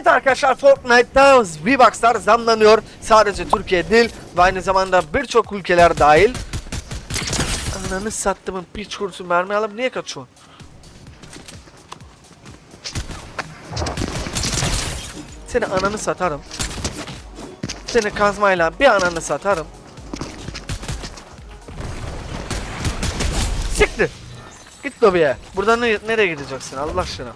Evet arkadaşlar Fortnite'da V-Bucks'lar zamlanıyor. Sadece Türkiye değil ve aynı zamanda birçok ülkeler dahil. Ananı sattımın piç kurusu mermi alıp niye kaçıyorsun? Seni ananı satarım. Seni kazmayla bir ananı satarım. Siktir. Git lobiye. Buradan ne- nereye gideceksin Allah aşkına?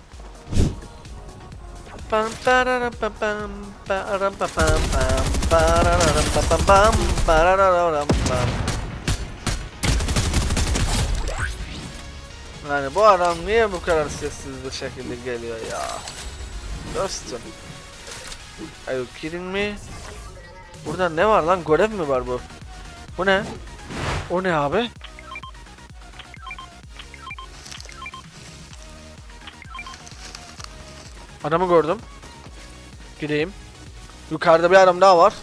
Yani bu adam niye bu kadar sessiz bir şekilde geliyor ya? Dostum. Are you kidding me? Burada ne var lan? Görev mi var bu? Bu ne? O ne abi? Adamı gördüm. Gideyim. Yukarıda bir adam daha var.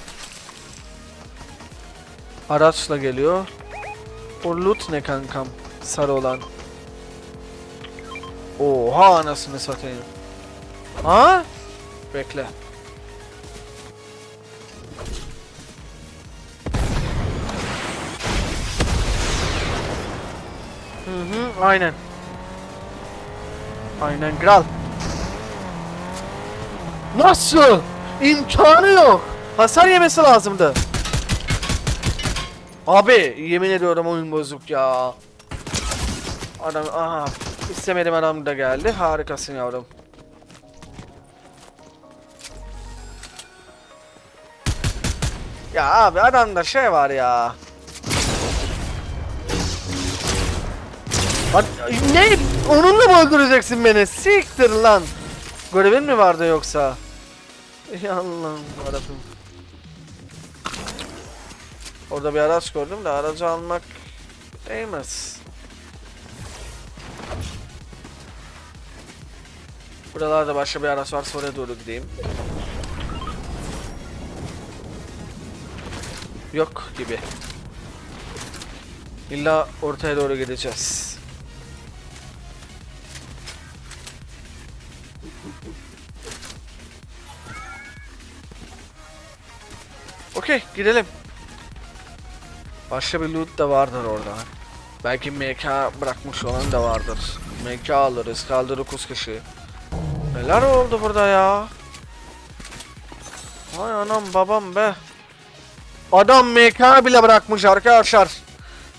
Araçla geliyor. O loot ne kankam? Sarı olan. Oha anasını satayım. Ha? Bekle. Hı hı aynen. Aynen kral. Nasıl? İmkanı yok. Hasar yemesi lazımdı. Abi yemin ediyorum oyun bozuk ya. Adam aha istemedim adam da geldi. Harikasın yavrum. Ya abi adamda şey var ya. Lan, Ne? Onunla mı öldüreceksin beni? Siktir lan. Görevin mi vardı yoksa? Ya Allah'ım yarabbim. Orada bir araç gördüm de aracı almak değmez. Buralarda başka bir araç varsa oraya doğru gideyim. Yok gibi. İlla ortaya doğru gideceğiz. Okey gidelim. Başka bir loot da vardır orada. Belki MK bırakmış olan da vardır. MK alırız kaldı 9 kişi. Neler oldu burada ya? Vay anam babam be. Adam MK bile bırakmış arkadaşlar.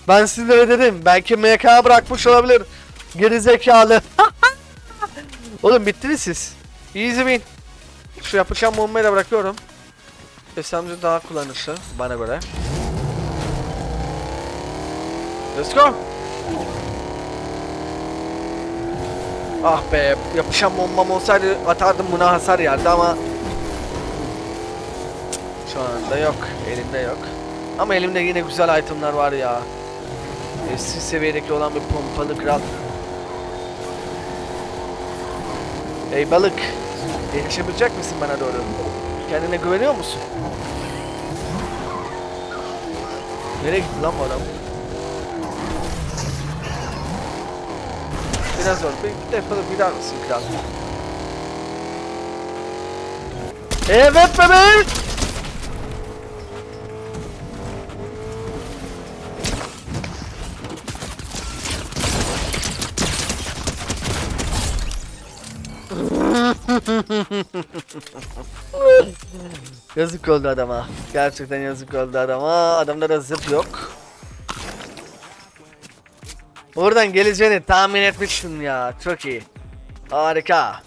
Ben sizlere dedim belki MK bırakmış olabilir. Geri zekalı. Oğlum bittiniz siz. Easy win. Şu yapışan bombayı da bırakıyorum. SMG daha kullanışlı bana göre. Let's go. Ah be yapışan bombam olsaydı atardım buna hasar yerdi ama şu anda yok elimde yok. Ama elimde yine güzel itemlar var ya. Eski seviyedeki olan bir pompalı kral. Ey balık. Erişebilecek misin bana doğru? Kendine güveniyor musun? Nereye gitti lan bu adam? Biraz zor. Bir defolup gider misin kral? Evet bebeğim! Yazık oldu adama. Gerçekten yazık oldu adama. Adamda da zıp yok. Oradan geleceğini tahmin etmiştim ya. Çok iyi. Harika.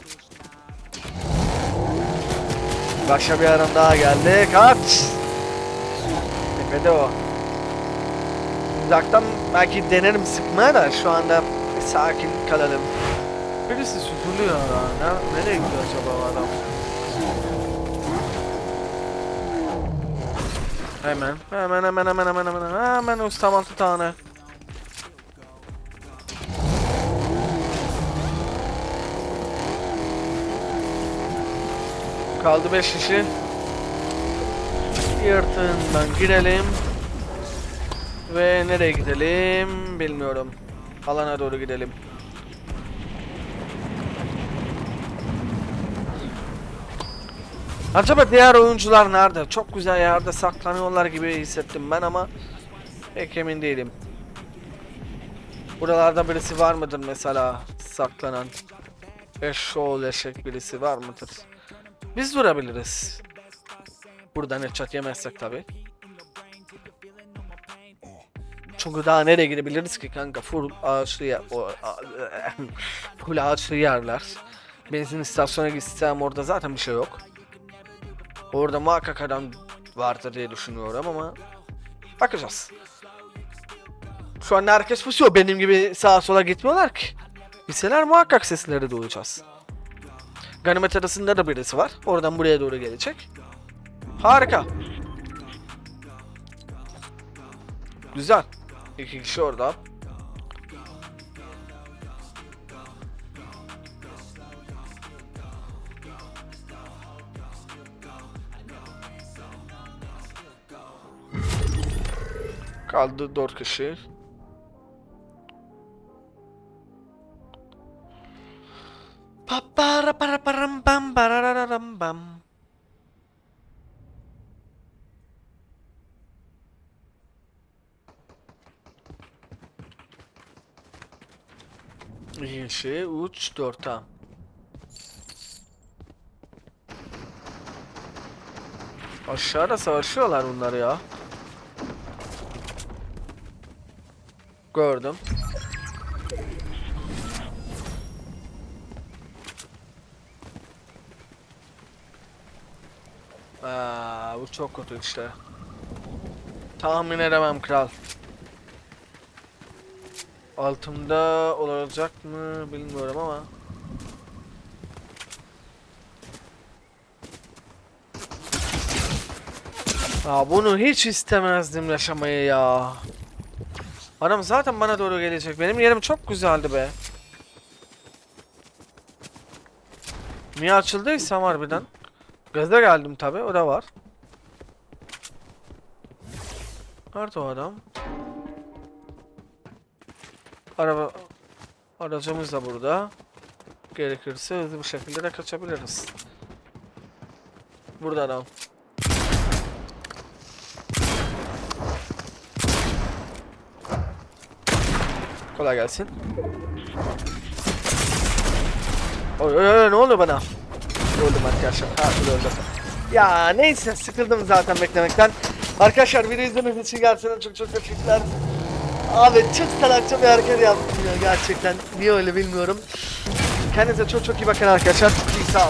Başka bir adam daha geldi. Kaç. Tepede o. Uzaktan belki denerim sıkmaya da şu anda sakin kalalım. Birisi süzülüyor ya. Ne, nereye gidiyor acaba adam? Hemen, hemen, hemen, hemen, hemen, hemen, hemen ustam altı tane. Kaldı 5 kişi. Yırtığından girelim. Ve nereye gidelim bilmiyorum. Alana doğru gidelim. Acaba diğer oyuncular nerede? Çok güzel yerde saklanıyorlar gibi hissettim ben ama pek emin değilim. Buralarda birisi var mıdır mesela saklanan? Eşşoğlu eşek birisi var mıdır? Biz durabiliriz. Buradan headshot yemezsek tabi. Çünkü daha nereye gidebiliriz ki kanka? Full ağaçlı yer, o, a- full ağaçlı yerler. Benzin istasyonuna gitsem orada zaten bir şey yok. Orada muhakkak adam vardır diye düşünüyorum ama bakacağız. Şu an herkes pusuyor. Benim gibi sağa sola gitmiyorlar ki. Bilseler muhakkak sesleri duyacağız. Ganimet arasında da birisi var. Oradan buraya doğru gelecek. Harika. Güzel. İki kişi orada. Kaldı dört kişi. Papara para param pam parararam pam. İki kişi, üç, dört tamam. Aşağıda savaşıyorlar bunlar ya. Gördüm. Aa, bu çok kötü işte. Tahmin edemem kral. Altımda olacak mı bilmiyorum ama. Aa, bunu hiç istemezdim yaşamayı ya. Adam zaten bana doğru gelecek. Benim yerim çok güzeldi be. Niye açıldıysam harbiden. Gaza geldim tabi o da var. Nerede o adam? Araba aracımız da burada. Gerekirse hızlı bir şekilde de kaçabiliriz. Burada adam. Kolay gelsin. Oy oy oy ne oluyor bana? Öldüm arkadaşlar. Ha öldüm. Ya neyse sıkıldım zaten beklemekten. Arkadaşlar video izlediğiniz için gerçekten çok çok teşekkürler. Abi çok salakça bir hareket yaptım ya gerçekten. Niye öyle bilmiyorum. Kendinize çok çok iyi bakın arkadaşlar. İyi sağ.